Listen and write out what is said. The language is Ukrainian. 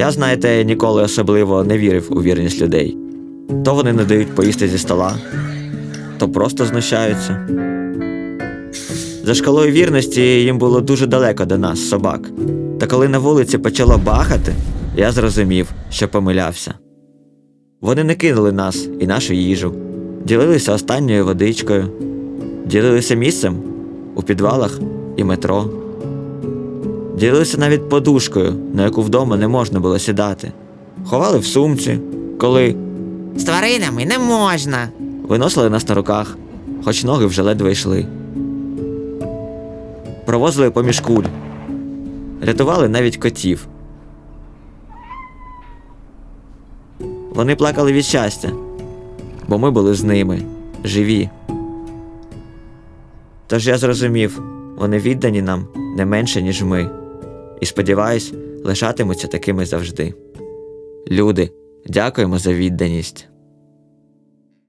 Я, знаєте, ніколи особливо не вірив у вірність людей. То вони не дають поїсти зі стола, то просто знущаються. За шкалою вірності їм було дуже далеко до нас, собак. Та коли на вулиці почало бахати, я зрозумів, що помилявся. Вони не кинули нас і нашу їжу, ділилися останньою водичкою, ділилися місцем у підвалах і метро. Ділилися навіть подушкою, на яку вдома не можна було сідати. Ховали в сумці, коли З тваринами не можна. виносили нас на руках, хоч ноги вже ледве йшли. Провозили поміж куль, рятували навіть котів. Вони плакали від щастя, бо ми були з ними, живі. Тож я зрозумів, вони віддані нам не менше, ніж ми, і сподіваюсь, лишатимуться такими завжди. Люди, дякуємо за відданість.